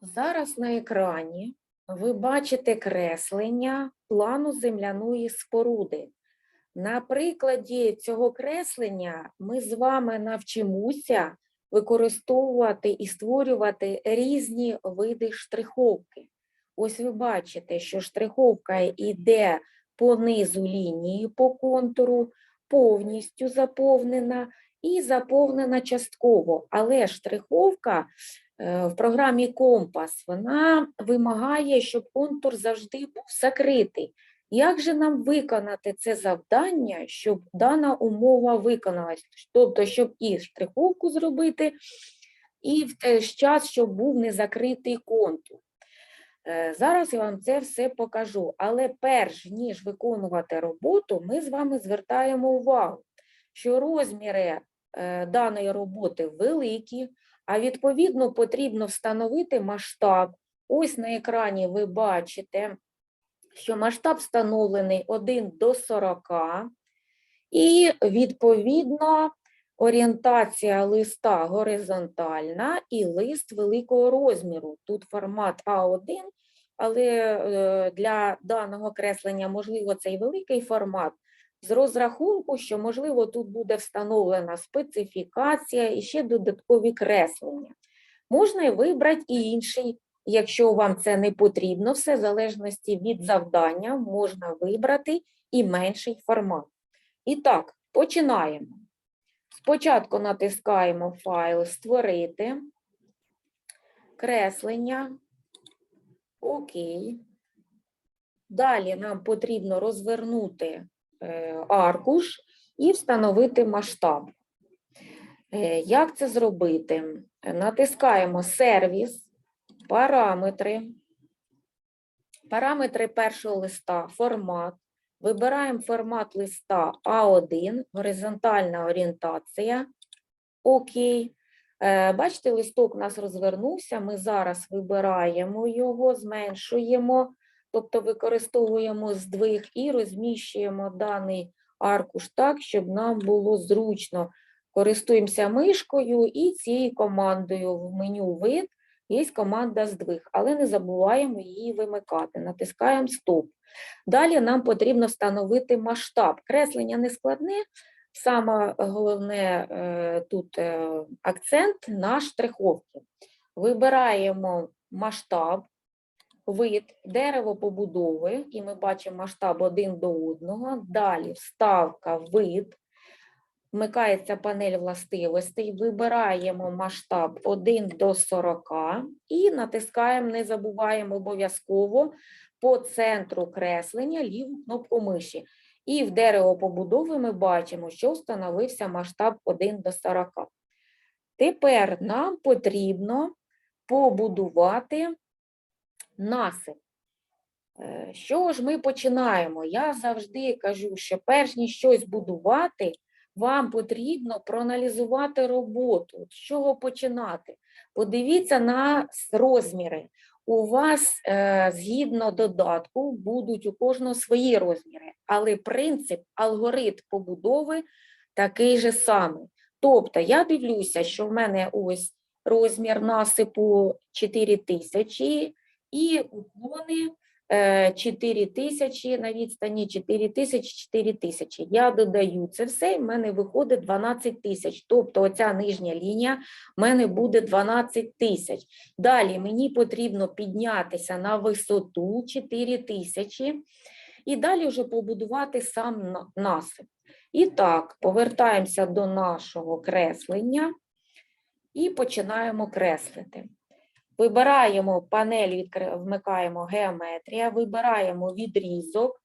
Зараз на екрані ви бачите креслення плану земляної споруди. На прикладі цього креслення ми з вами навчимося використовувати і створювати різні види штриховки. Ось ви бачите, що штриховка йде по низу лінії по контуру, повністю заповнена і заповнена частково, але штриховка в програмі Компас вона вимагає, щоб контур завжди був закритий. Як же нам виконати це завдання, щоб дана умова виконалась? Тобто, щоб і штриховку зробити, і в той час, щоб був незакритий контур. Е, Зараз я вам це все покажу, але перш ніж виконувати роботу, ми з вами звертаємо увагу, що розміри е, даної роботи великі, а відповідно потрібно встановити масштаб. Ось на екрані ви бачите, що масштаб встановлений 1 до 40, і відповідно орієнтація листа горизонтальна і лист великого розміру. Тут формат А1, але е, для даного креслення можливо цей великий формат з розрахунку, що можливо тут буде встановлена специфікація і ще додаткові креслення. Можна вибрати і інший, якщо вам це не потрібно, все в залежності від завдання можна вибрати і менший формат. І так, починаємо. Спочатку натискаємо файл Створити, креслення. Окей. Далі нам потрібно розвернути аркуш і встановити масштаб. Е, Як це зробити? Натискаємо сервіс, параметри, параметри першого листа, формат. Вибираємо формат листа А1, горизонтальна орієнтація. Окей. Е, Бачите, листок у нас розвернувся. Ми зараз вибираємо його, зменшуємо, тобто використовуємо здвиг і розміщуємо даний аркуш так, щоб нам було зручно. Користуємося мишкою і цією командою в меню вид є команда здвиг, але не забуваємо її вимикати. Натискаємо стоп. Далі нам потрібно встановити масштаб. Креслення не складне, саме головне е, тут е, акцент на штриховці. Вибираємо масштаб, вид, дерево побудови, і ми бачимо масштаб один до одного. Далі вставка, вид, вмикається панель властивостей, вибираємо масштаб 1 до 40 і натискаємо, не забуваємо обов'язково по центру креслення ліву кнопку миші. І в дерево побудови ми бачимо, що встановився масштаб 1 до 40. Тепер нам потрібно побудувати насип. Е, Що ж ми починаємо? Я завжди кажу, що перш ніж щось будувати, вам потрібно проаналізувати роботу. З чого починати? Подивіться на розміри. У вас е, згідно додатку будуть у кожного свої розміри, але принцип, алгоритм побудови такий же самий. Тобто я дивлюся, що в мене ось розмір насипу 4000 і уклони е, 4000 на відстані 4000, 4000. Я додаю це все, і в мене виходить 12 тисяч. Тобто оця нижня лінія в мене буде 12 тисяч. Далі мені потрібно піднятися на висоту 4000 і далі вже побудувати сам на- насип. І так, повертаємося до нашого креслення і починаємо креслити. Вибираємо панель, вмикаємо геометрія, вибираємо відрізок.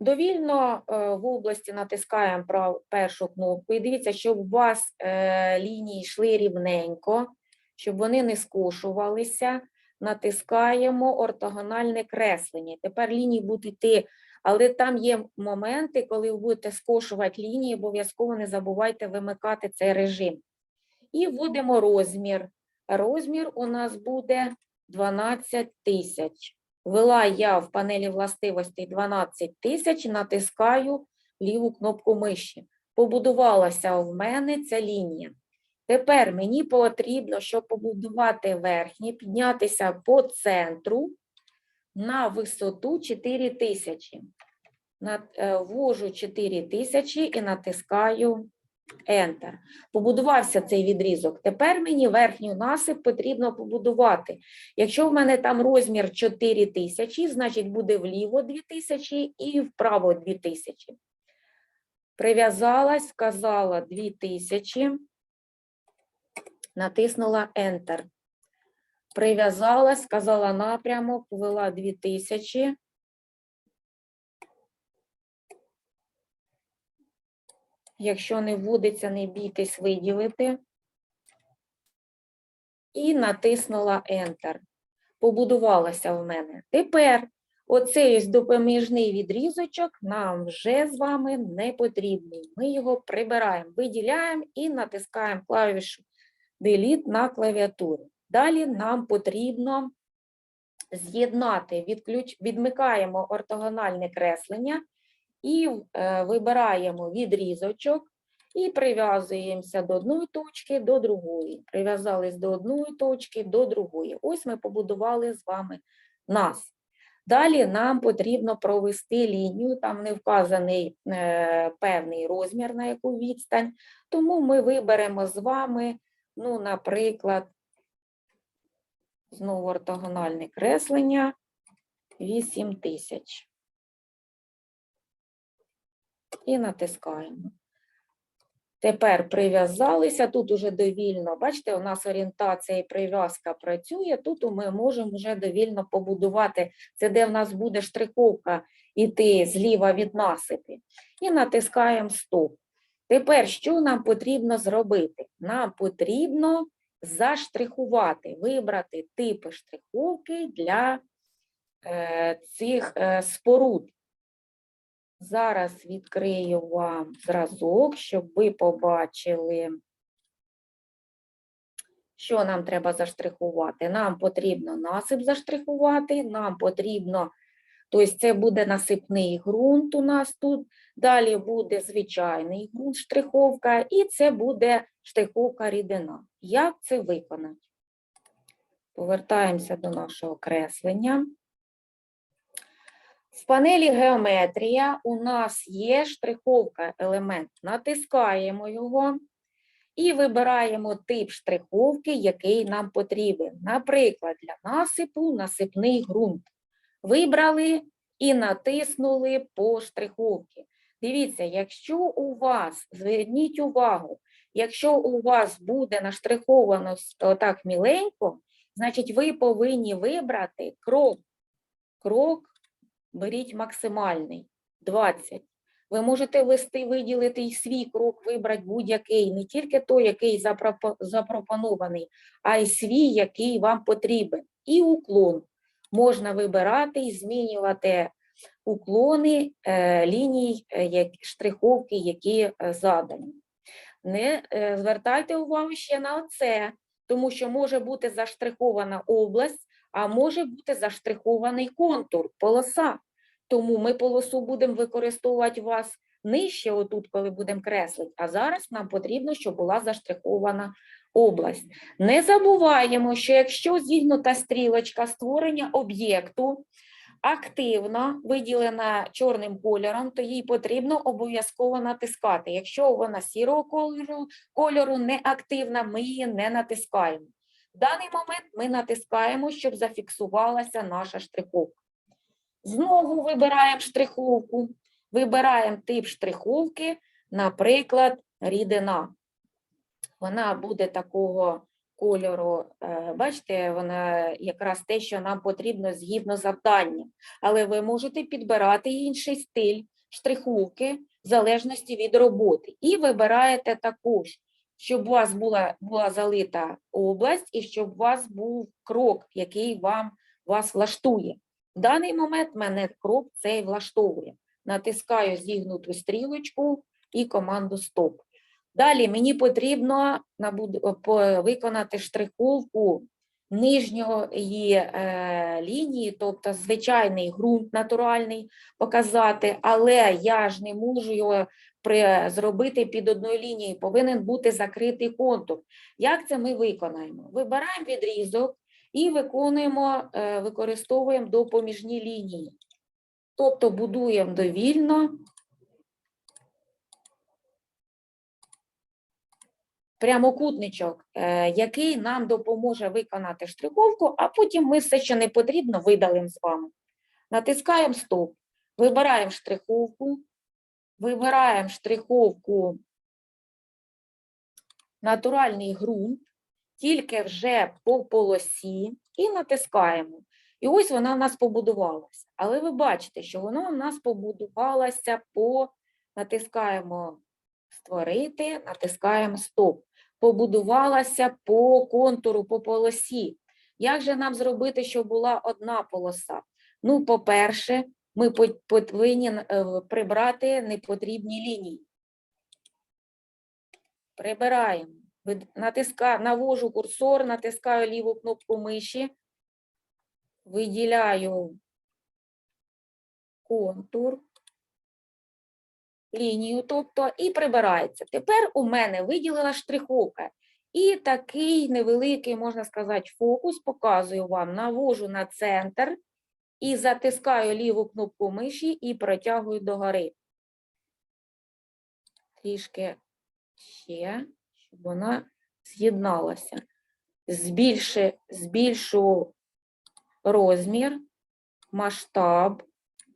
Довільно е, в області натискаємо першу кнопку. І дивіться, щоб у вас е, лінії йшли рівненько, щоб вони не скошувалися. Натискаємо ортогональне креслення. Тепер лінії будуть йти, але там є моменти, коли ви будете скошувати лінії, обов'язково не забувайте вимикати цей режим. І вводимо розмір. Розмір у нас буде 12 тисяч. Ввела я в панелі властивостей 12 тисяч, натискаю ліву кнопку миші. Побудувалася в мене ця лінія. Тепер мені потрібно, щоб побудувати верхнє, піднятися по центру на висоту 4000. На- е, Ввожу 4000 і натискаю Enter. Побудувався цей відрізок. Тепер мені верхню насип потрібно побудувати. Якщо в мене там розмір 4000, значить буде вліво 2000 і вправо 2000. Прив'язалась, вказала 2000, натиснула Enter. Прив'язалась, сказала напрямок, ввела 2000. Якщо не вводиться, не бійтесь виділити. І натиснула Enter. Побудувалася в мене. Тепер оцей допоміжний відрізочок нам вже з вами не потрібний. Ми його прибираємо, виділяємо і натискаємо клавішу Delete на клавіатурі. Далі нам потрібно з'єднати, відключ... відмикаємо ортогональне креслення і е, вибираємо відрізочок і прив'язуємося до одної точки до другої. Прив'язались до одної точки до другої. Ось ми побудували з вами нас. Далі нам потрібно провести лінію, там не вказаний е, певний розмір, на яку відстань, тому ми виберемо з вами, ну, наприклад, знову ортогональне креслення 8000 і натискаємо. Тепер прив'язалися, тут уже довільно, бачите, у нас орієнтація і прив'язка працює, тут ми можемо вже довільно побудувати, це де в нас буде штриховка іти зліва від насипи. І натискаємо стоп. Тепер що нам потрібно зробити? Нам потрібно заштрихувати, вибрати типи штриховки для е, цих е, споруд. Зараз відкрию вам зразок, щоб ви побачили, що нам треба заштрихувати. Нам потрібно насип заштрихувати, нам потрібно, тобто це буде насипний ґрунт у нас тут, далі буде звичайний ґрунт штриховка, і це буде штриховка рідина. Як це виконати? Повертаємося до нашого креслення. В панелі геометрія у нас є штриховка елемент. Натискаємо його і вибираємо тип штриховки, який нам потрібен. Наприклад, для насипу насипний ґрунт. Вибрали і натиснули по штриховці. Дивіться, якщо у вас, зверніть увагу, якщо у вас буде наштриховано так міленько, значить ви повинні вибрати крок. Крок беріть максимальний 20. Ви можете ввести, виділити і свій крок, вибрати будь-який, не тільки той, який запропонований, а й свій, який вам потрібен. І уклон. Можна вибирати і змінювати уклони е, ліній е, штриховки, які е, задані. Не звертайте увагу ще на це, тому що може бути заштрихована область, а може бути заштрихований контур, полоса. Тому ми полосу будемо використовувати вас нижче, отут, коли будемо креслити, а зараз нам потрібно, щоб була заштрихована область. Не забуваємо, що якщо зігнута стрілочка створення об'єкту активно виділена чорним кольором, то їй потрібно обов'язково натискати. Якщо вона сірого кольору, кольору не активна, ми її не натискаємо. В даний момент ми натискаємо, щоб зафіксувалася наша штриховка. Знову вибираємо штриховку, вибираємо тип штриховки, наприклад, рідина. Вона буде такого кольору, е, бачите, вона якраз те, що нам потрібно згідно завдання. Але ви можете підбирати інший стиль штриховки в залежності від роботи. І вибираєте також, щоб у вас була, була залита область і щоб у вас був крок, який вам вас влаштує. В даний момент мене крок цей влаштовує. Натискаю зігнуту стрілочку і команду стоп. Далі мені потрібно по- виконати штриховку нижньої е, лінії, тобто звичайний ґрунт натуральний показати, але я ж не можу його зробити під одною лінією, повинен бути закритий контур. Як це ми виконаємо? Вибираємо відрізок і виконуємо, е, використовуємо допоміжні лінії. Тобто будуємо довільно прямокутничок, е, який нам допоможе виконати штриховку, а потім ми все, що не потрібно, видалимо з вами. Натискаємо стоп, вибираємо штриховку, вибираємо штриховку натуральний ґрунт, тільки вже по полосі, і натискаємо. І ось вона в нас побудувалася. Але ви бачите, що вона у нас побудувалася по натискаємо створити, натискаємо стоп. Побудувалася по контуру, по полосі. Як же нам зробити, щоб була одна полоса? Ну, по-перше, ми повинні е, прибрати непотрібні лінії. Прибираємо. Вид- Натиска, навожу курсор, натискаю ліву кнопку миші, виділяю контур, лінію, тобто, і прибирається. Тепер у мене виділила штриховка. І такий невеликий, можна сказати, фокус показую вам, навожу на центр і затискаю ліву кнопку миші і протягую догори. Трішки ще, щоб вона з'єдналася. Збільши, збільшу розмір, масштаб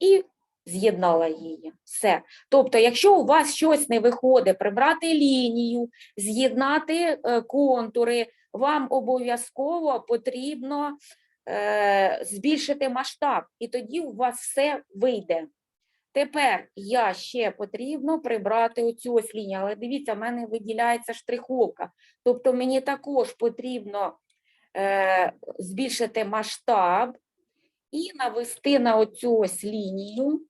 і з'єднала її. Все. Тобто, якщо у вас щось не виходить, прибрати лінію, з'єднати е, контури, вам обов'язково потрібно е, збільшити масштаб, і тоді у вас все вийде. Тепер я ще потрібно прибрати оцю ось лінію, але дивіться, в мене виділяється штриховка. Тобто мені також потрібно е, збільшити масштаб і навести на оцю ось лінію.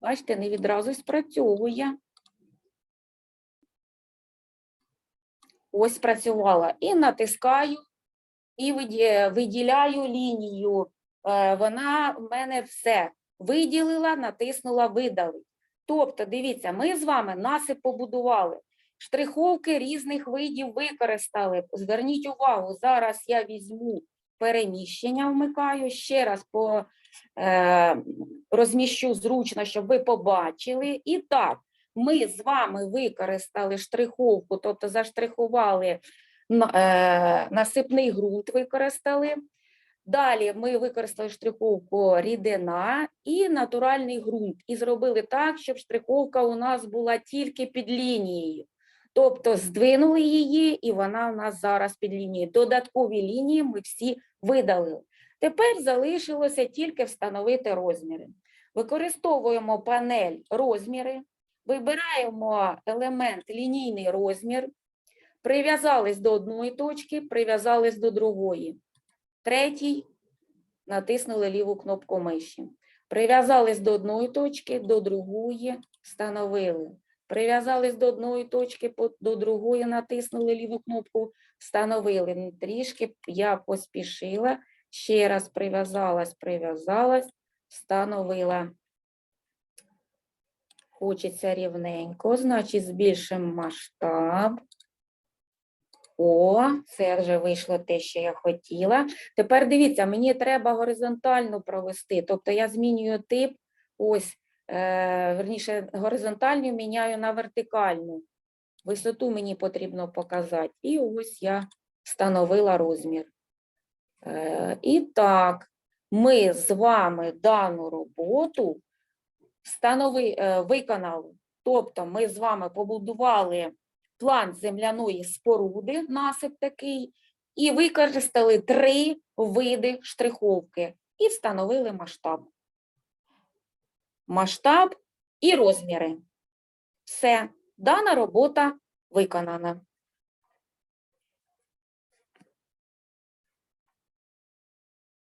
Бачите, не відразу спрацьовує. Ось спрацювала. І натискаю, і виділяю лінію. Е, Вона в мене все виділила, натиснула видали. Тобто, дивіться, ми з вами насип побудували. Штриховки різних видів використали. Зверніть увагу, зараз я візьму переміщення, вмикаю, ще раз по, е, розміщу зручно, щоб ви побачили. І так, ми з вами використали штриховку, тобто заштрихували насипний ґрунт використали. Далі ми використали штриховку рідина і натуральний ґрунт. І зробили так, щоб штриховка у нас була тільки під лінією. Тобто здвинули її, і вона у нас зараз під лінією. Додаткові лінії ми всі видалили. Тепер залишилося тільки встановити розміри. Використовуємо панель розміри, вибираємо елемент лінійний розмір, прив'язались до одної точки, прив'язались до другої. Третій натиснули ліву кнопку миші. Прив'язались до одної точки, до другої встановили. Прив'язались до одної точки, до другої натиснули ліву кнопку, встановили. Трішки я поспішила. Ще раз прив'язалась, прив'язалась, встановила. Хочеться рівненько, значить збільшимо масштаб. О, це вже вийшло те, що я хотіла. Тепер дивіться, мені треба горизонтально провести. Тобто я змінюю тип, ось, е, верніше, горизонтальну міняю на вертикальну. Висоту мені потрібно показати. І ось я встановила розмір. Е, і так, ми з вами дану роботу встанови, е, виконали. Тобто ми з вами побудували план земляної споруди, насип такий, і використали три види штриховки і встановили масштаб. Масштаб і розміри. Все, дана робота виконана.